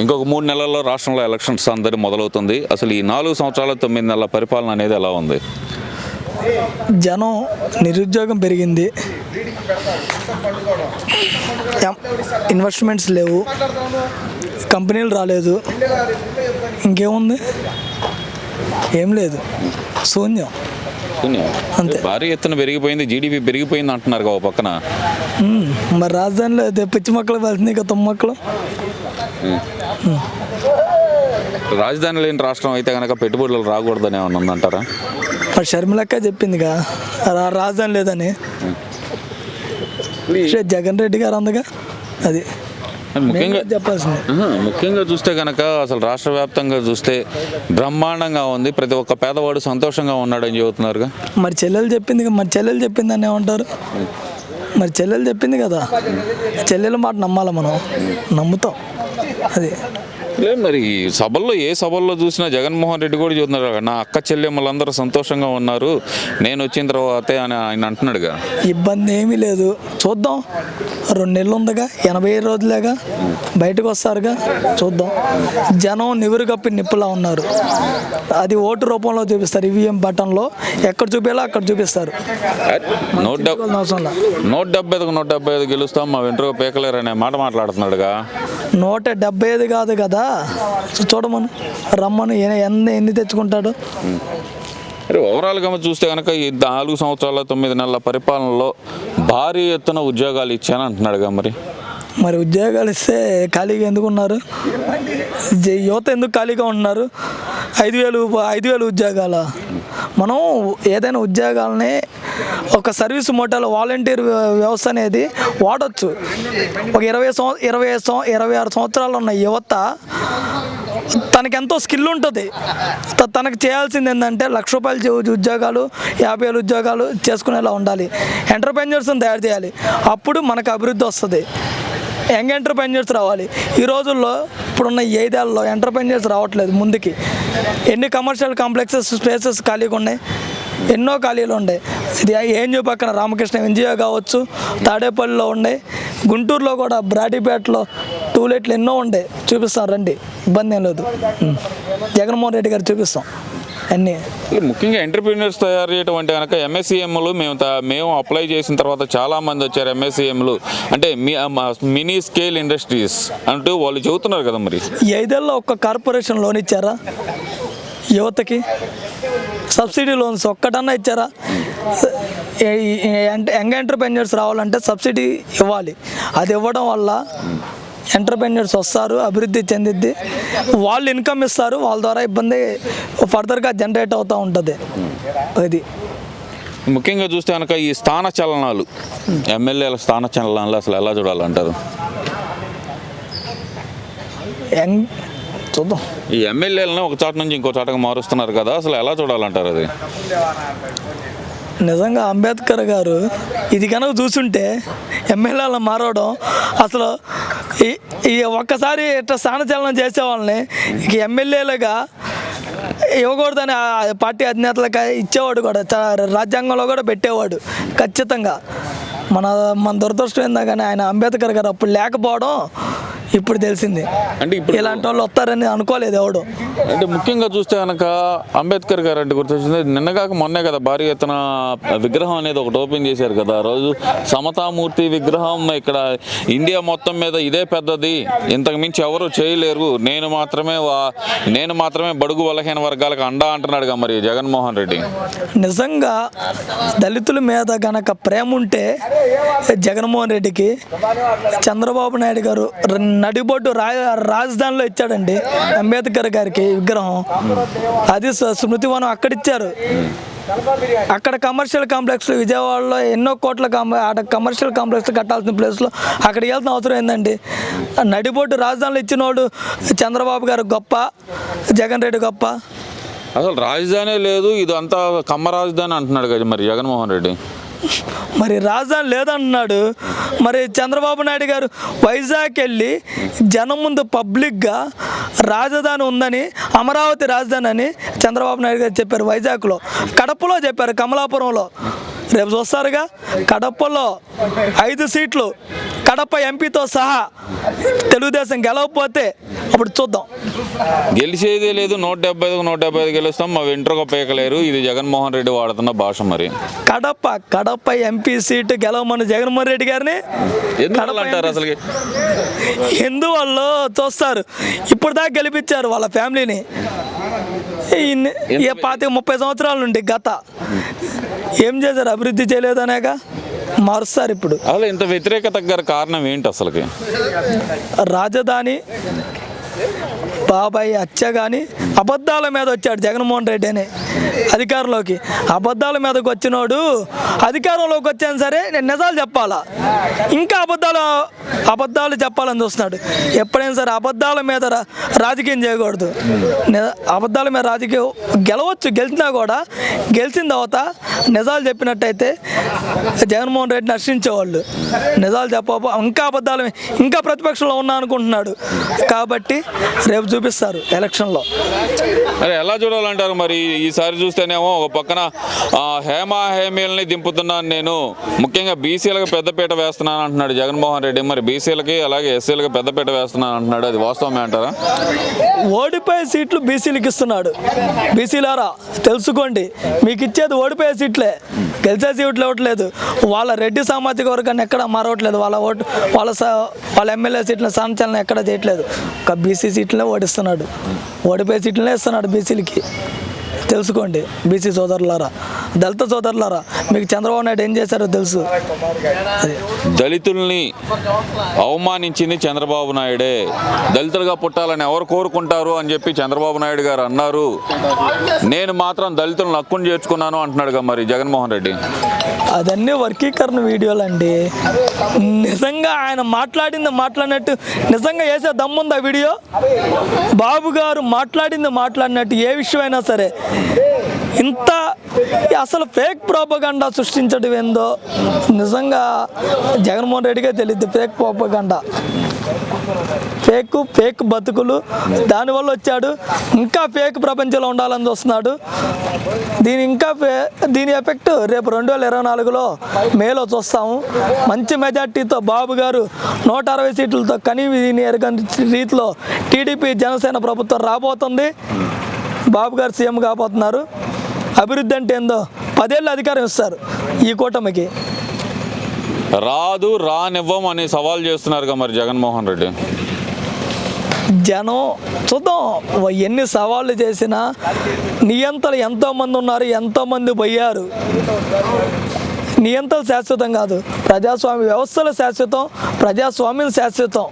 ఇంకొక మూడు నెలల్లో రాష్ట్రంలో ఎలక్షన్స్ అందరి మొదలవుతుంది. అసలు ఈ నాలుగు సంవత్సరాల తొమ్మిది నెలల పరిపాలన అనేది ఎలా ఉంది? జనం నిరుద్యోగం పెరిగింది. ఇన్వెస్ట్మెంట్స్ లేవు. కంపెనీలు రాలేదు. ఇంకేముంది? ఏం లేదు. శూన్యం. శూన్యం. అంతే. భారీ ఎత్తున పెరిగిపోయింది జీడిపి పెరిగిపోయింది అంటున్నారు ఓ పక్కన. మరి రాజధానిలో అయితే పిచ్చి మొక్కలు వెళ్తుంది ఇక తుమ్మ మొక్కలు రాజధాని లేని రాష్ట్రం అయితే కనుక పెట్టుబడులు రాకూడదని ఏమన్నా ఉందంటారా? మరి షర్మిలక్క చెప్పిందిగా. రా రాజధాని లేదని. జగన్ రెడ్డి గారు అందగా అది ముఖ్యంగా చెప్పాల్సింది. ఆహా, ముఖ్యంగా చూస్తే కనుక అసలు రాష్ట్ర వ్యాప్తంగా చూస్తే బ్రహ్మాండంగా ఉంది. ప్రతి ఒక్క పేదవాడు సంతోషంగా ఉన్నాడని చెబుతున్నారుగా. మరి చెల్లెలు చెప్పింది కదా, మరి చెల్లెలు చెప్పింది అని ఏమంటారు? మరి చెల్లెలు చెప్పింది కదా. చెల్లెల మాట నమ్మాలి మనం? నమ్ముతాం. అది. లేదు మరి సభల్లో ఏ సభల్లో చూసినా జగన్మోహన్ రెడ్డి కూడా చెబుతున్నారు నా అక్క చెల్లెమ్మలందరూ సంతోషంగా ఉన్నారు. నేను వచ్చిన తర్వాతే అని ఆయన అంటున్నాడుగా. ఇబ్బంది ఏమీ లేదు. చూద్దాం. రెండు నెలలు ఉందిగా ఎనభై రోజులేగా బయటకు వస్తారుగా చూద్దాం. జనం నివురు కప్పి నిప్పులా ఉన్నారు. అది ఓటు రూపంలో చూపిస్తారు. ఈవీఎం బటన్లో ఎక్కడ చూపించాలో అక్కడ చూపిస్తారు. నూట డెబ్ చూసుకోవాల్సిన అవసరం లేదు. నూట డెబ్బై ఐదుకు నూట డెబ్బై ఐదు గెలుస్తాం మా వెంట్రుక పీకలేరు అనే మాట మాట్లాడుతున్నాడుగా. నూట డెబ్బై ఐదు కాదు కదా? చూడమను రమ్మను ఎన్ని ఎన్ని తెచ్చుకుంటాడు? ఓవరాల్గా చూస్తే కనుక ఈ నాలుగు సంవత్సరాల తొమ్మిది నెలల పరిపాలనలో భారీ ఎత్తున ఉద్యోగాలు ఇచ్చాను అంటున్నాడుగా మరి. మరి ఉద్యోగాలు ఇస్తే ఖాళీగా ఎందుకు ఉన్నారు? యువత ఎందుకు ఖాళీగా ఉంటున్నారు? ఐదు వేలు ఐదు వేలు ఉద్యోగాల? మనం ఏదైనా ఉద్యోగాలని ఒక సర్వీస్ మోటార్లో వాలంటీర్ వ్యవస్థ అనేది వాడచ్చు. ఒక ఇరవై సంవ ఇరవై ఇరవై ఆరు సంవత్సరాలు ఉన్న యువత తనకి ఎంతో స్కిల్ ఉంటుంది. త- తనకు చేయాల్సింది ఏంటంటే లక్ష రూపాయలు ఉద్యోగాలు యాభై వేలు ఉద్యోగాలు చేసుకునేలా ఉండాలి. ఎంటర్ప్రెన్యూర్స్ని తయారు చేయాలి. అప్పుడు మనకు అభివృద్ధి వస్తుంది. యంగ్ ఎంటర్ప్రెన్యూర్స్ రావాలి. ఈ రోజుల్లో ఇప్పుడున్న ఏదేళ్ళలో ఎంటర్ప్రెన్యూర్స్ రావట్లేదు ముందుకి. ఎన్ని కమర్షియల్ కాంప్లెక్సెస్ స్పేసెస్ ఖాళీగా ఉన్నాయి? ఎన్నో ఖాళీలు ఉన్నాయి ఇది ఏంజో పక్కన రామకృష్ణ ఎన్జిఓ కావచ్చు తాడేపల్లిలో ఉండే గుంటూరులో కూడా బ్రాడీపేటలో టూలెట్లు ఎన్నో ఉండే. చూపిస్తాం రండి ఇబ్బంది ఏం లేదు. జగన్మోహన్ రెడ్డి గారు చూపిస్తాం. అన్నీ. ముఖ్యంగా ఎంటర్ప్రీనియర్స్ తయారు చేయడం అంటే కనుక ఎంఎస్సిఎంలు మేము మేము అప్లై చేసిన తర్వాత చాలా మంది వచ్చారు ఎంఎస్సిఎంలు అంటే మినీ స్కేల్ ఇండస్ట్రీస్ అంటూ వాళ్ళు చెబుతున్నారు కదా మరి. ఐదేళ్ళలో ఒక్క కార్పొరేషన్ లోన్ ఇచ్చారా? యువతకి? సబ్సిడీ లోన్స్ ఒక్కటన్నా ఇచ్చారా? అంటే యంగ్ ఎంటర్ప్రెన్యూర్స్ రావాలంటే సబ్సిడీ ఇవ్వాలి. అది ఇవ్వడం వల్ల ఎంటర్ప్రెన్యూర్స్ వస్తారు అభివృద్ధి చెందిద్ది. వాళ్ళు ఇన్కమ్ ఇస్తారు వాళ్ళ ద్వారా ఇబ్బంది ఫర్దర్గా జనరేట్ అవుతూ ఉంటుంది. అది. ముఖ్యంగా చూస్తే కనుక ఈ స్థాన చలనాలు ఎమ్మెల్యేల స్థాన చలనాలు అసలు ఎలా చూడాలంటారు? యంగ్ చూద్దాం. ఈ ఎమ్మెల్యేలను ఒక చోట నుంచి ఇంకో చోటకు మారుస్తున్నారు కదా అసలు ఎలా చూడాలంటారు అది? నిజంగా అంబేద్కర్ గారు ఇది కనుక చూసుంటే ఎమ్మెల్యేలను మారవడం అసలు ఈ ఈ ఒక్కసారి ఇట్లా స్థానచలనం చేసే వాళ్ళని ఇక ఎమ్మెల్యేలుగా ఇవ్వకూడదని పార్టీ అధినేతలకు ఇచ్చేవాడు కూడా రాజ్యాంగంలో కూడా పెట్టేవాడు ఖచ్చితంగా. మన మన దురదృష్టం ఏందా కానీ ఆయన అంబేద్కర్ గారు అప్పుడు లేకపోవడం ఇప్పుడు తెలిసింది. అంటే ఇప్పుడు ఇలాంటి వాళ్ళు వస్తారని అనుకోలేదు ఎవడు. అంటే ముఖ్యంగా చూస్తే కనుక అంబేద్కర్ గారు అంటే గుర్తొచ్చింది. నిన్నగాక మొన్నే కదా భారీ ఎత్తున విగ్రహం అనేది ఒకటి ఓపెన్ చేశారు కదా. రోజు సమతామూర్తి విగ్రహం ఇక్కడ ఇండియా మొత్తం మీద ఇదే పెద్దది. ఇంతకు మించి ఎవరు చేయలేరు. నేను మాత్రమే వా- నేను మాత్రమే బడుగు బలహీన వర్గాలకు అండా అంటున్నాడుగా మరి జగన్మోహన్ రెడ్డి. నిజంగా దళితుల మీద గనక ప్రేమ ఉంటే జగన్మోహన్ రెడ్డికి చంద్రబాబు నాయుడు గారు నడిబొడ్డు రా రాజధానిలో ఇచ్చాడండి అంబేద్కర్ గారికి విగ్రహం. అది స్మృతివనం అక్కడ ఇచ్చారు అక్కడ కమర్షియల్ కాంప్లెక్స్ విజయవాడలో ఎన్నో కోట్ల అక్కడ కమర్షియల్ కాంప్లెక్స్ కట్టాల్సిన ప్లేస్లో అక్కడికి వెళ్తున్న అవసరం ఏందండి? నడిబొడ్డు రాజధానిలో ఇచ్చినోడు చంద్రబాబు గారు గొప్ప జగన్ రెడ్డి గొప్ప? అసలు రాజధానే లేదు ఇదంతా కమ్మ రాజధాని అంటున్నాడు కదా మరి జగన్మోహన్ రెడ్డి. మరి రాజధాని లేదంటున్నాడు మరి చంద్రబాబు నాయుడు గారు వైజాగ్ వెళ్ళి జనం ముందు పబ్లిక్గా రాజధాని ఉందని అమరావతి రాజధాని అని చంద్రబాబు నాయుడు గారు చెప్పారు వైజాగ్లో. కడపలో చెప్పారు కమలాపురంలో. రేపు చూస్తారుగా. కడపలో ఐదు సీట్లు కడప ఎంపీతో సహా తెలుగుదేశం గెలవకపోతే అప్పుడు చూద్దాం. గెలిచేదే లేదు నూట డెబ్బై ఐదుకు నూట డెబ్బై ఐదు గెలుస్తాం మా వెంట్రుక పేకలేరు ఇది జగన్మోహన్ రెడ్డి వాడుతున్న భాష మరి. కడప కడప ఎంపీ సీటు గెలవమని జగన్మోహన్ రెడ్డి గారిని అంటారు అసలుకి? ఎందువల్ల చూస్తారు? ఇప్పుడు దాకా గెలిపించారు వాళ్ళ ఫ్యామిలీని. ఏ పాతిక ముప్పై సంవత్సరాల నుండి గత ఏం చేశారు? అభివృద్ధి చేయలేదనేక మారుస్తారు ఇప్పుడు. అసలు ఇంత వ్యతిరేకత కారణం ఏంటి అసలుకి? రాజధాని బాబాయ్ హత్య కానీ అబద్ధాల మీద వచ్చాడు జగన్మోహన్ రెడ్డి అని అధికారంలోకి. అబద్ధాల మీదకి వచ్చినోడు అధికారంలోకి వచ్చాను సరే నేను నిజాలు చెప్పాలా? ఇంకా అబద్ధాలు అబద్ధాలు చెప్పాలని చూస్తున్నాడు. ఎప్పుడైనా సరే అబద్ధాల మీద రాజకీయం చేయకూడదు. ని- అబద్ధాల మీద రాజకీయం గెలవచ్చు గెలిచినా కూడా గెలిచిన తర్వాత నిజాలు చెప్పినట్టయితే జగన్మోహన్ రెడ్డిని హర్షించేవాళ్ళు నిజాలు చెప్ప ఇంకా అబద్ధాలు ఇంకా ప్రతిపక్షంలో ఉన్నా అనుకుంటున్నాడు. కాబట్టి రేపు చూపిస్తారు ఎలక్షన్లో. మరి ఎలా చూడాలంటారు మరి? ఈసారి చూస్తేనేమో ఒక పక్కన హేమ హేమీలని దింపుతున్నాను నేను. ముఖ్యంగా బీసీలకు పెద్దపీట వేస్తున్నాను అంటున్నాడు జగన్మోహన్ రెడ్డి. మరి బీసీలకి అలాగే ఎస్సీలకి పెద్దపీట వేస్తున్నాను అంటున్నాడు. అది వాస్తవమే అంటారా? ఓడిపోయే సీట్లు బీసీలకు ఇస్తున్నాడు. బీసీలారా తెలుసుకోండి. మీకు ఇచ్చేది ఓడిపోయే సీట్లే. గెలిచే సీట్లు ఇవ్వట్లేదు. వాళ్ళ రెడ్డి సామాజిక వర్గాన్ని ఎక్కడ మారవట్లేదు. వాళ్ళ ఓటు వాళ్ళ వాళ్ళ ఎమ్మెల్యే సీట్ల సంచలనం ఎక్కడ చేయట్లేదు. ఒక బీసీ సీట్లనే ఓడిస్తున్నాడు. ఓడిపోయే సీట్లనే ఇస్తున్నాడు బీసీలకి. తెలుసుకోండి బీసీ సోదరులారా దళిత సోదరులారా మీకు చంద్రబాబు నాయుడు ఏం చేశారో తెలుసు. దళితుల్ని అవమానించింది చంద్రబాబు నాయుడే. దళితులుగా పుట్టాలని ఎవరు కోరుకుంటారు అని చెప్పి చంద్రబాబు నాయుడు గారు అన్నారు. నేను మాత్రం దళితులను హక్కును చేర్చుకున్నాను అంటున్నాడుగా మరి జగన్మోహన్ రెడ్డి. అదన్నీ వర్గీకరణ వీడియోలు అండి నిజంగా ఆయన మాట్లాడింది మాట్లాడినట్టు నిజంగా వేసే దమ్ముందా వీడియో? బాబు గారు మాట్లాడింది మాట్లాడినట్టు ఏ విషయమైనా సరే. ఇంత అసలు ఫేక్ ప్రోపగండా సృష్టించడం ఏందో? నిజంగా జగన్మోహన్ రెడ్డిగా తెలియదు ఫేక్ ప్రోపగండా ఫేక్ ఫేక్ బతుకులు. దానివల్ల వచ్చాడు. ఇంకా ఫేక్ ప్రపంచంలో ఉండాలని చూస్తున్నాడు. దీని ఇంకా దీని ఎఫెక్ట్ రేపు రెండు వేల ఇరవై నాలుగులో మేలో చూస్తాము. మంచి మెజార్టీతో బాబు గారు నూట అరవై సీట్లతో కనీవి ఎరగని రీతిలో టీడీపీ జనసేన ప్రభుత్వం రాబోతుంది. బాబు గారు సీఎం కాబోతున్నారు. అభివృద్ధి అంటే ఏందో పదేళ్ళు అధికారం ఇస్తారు ఈ కూటమికి. రాదు రానివ్వం అని సవాల్ చేస్తున్నారుగా మరి జగన్మోహన్ రెడ్డి. జనం చూద్దాం. ఎన్ని సవాళ్ళు చేసినా నియంతలు ఎంతోమంది ఉన్నారు ఎంతోమంది పోయారు. నియంతలు శాశ్వతం కాదు. ప్రజాస్వామ్య వ్యవస్థలు శాశ్వతం ప్రజాస్వామ్యం శాశ్వతం.